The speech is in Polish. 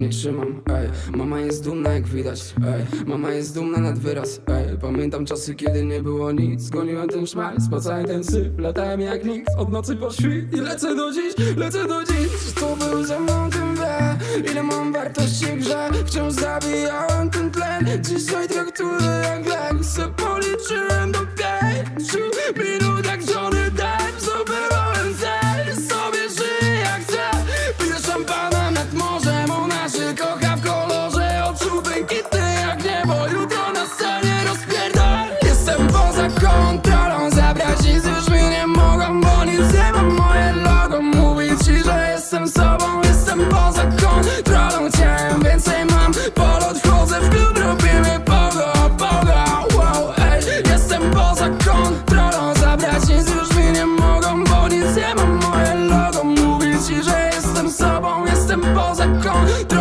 nie trzymam, ej. Mama jest dumna jak widać, ej. Mama jest dumna nad wyraz, ej. Pamiętam czasy, kiedy nie było nic. Goniłem ten szmal, spacałem ten syf. Latałem jak nikt, od nocy po świt. I lecę do dziś, lecę do dziś. Kto był ze mną, tym wie Ile mam wartości w grze? Wciąż zabijałem ten tlen. Dzisiaj traktuję jak lek Se policzyłem do pięciu jestem poza kontrolą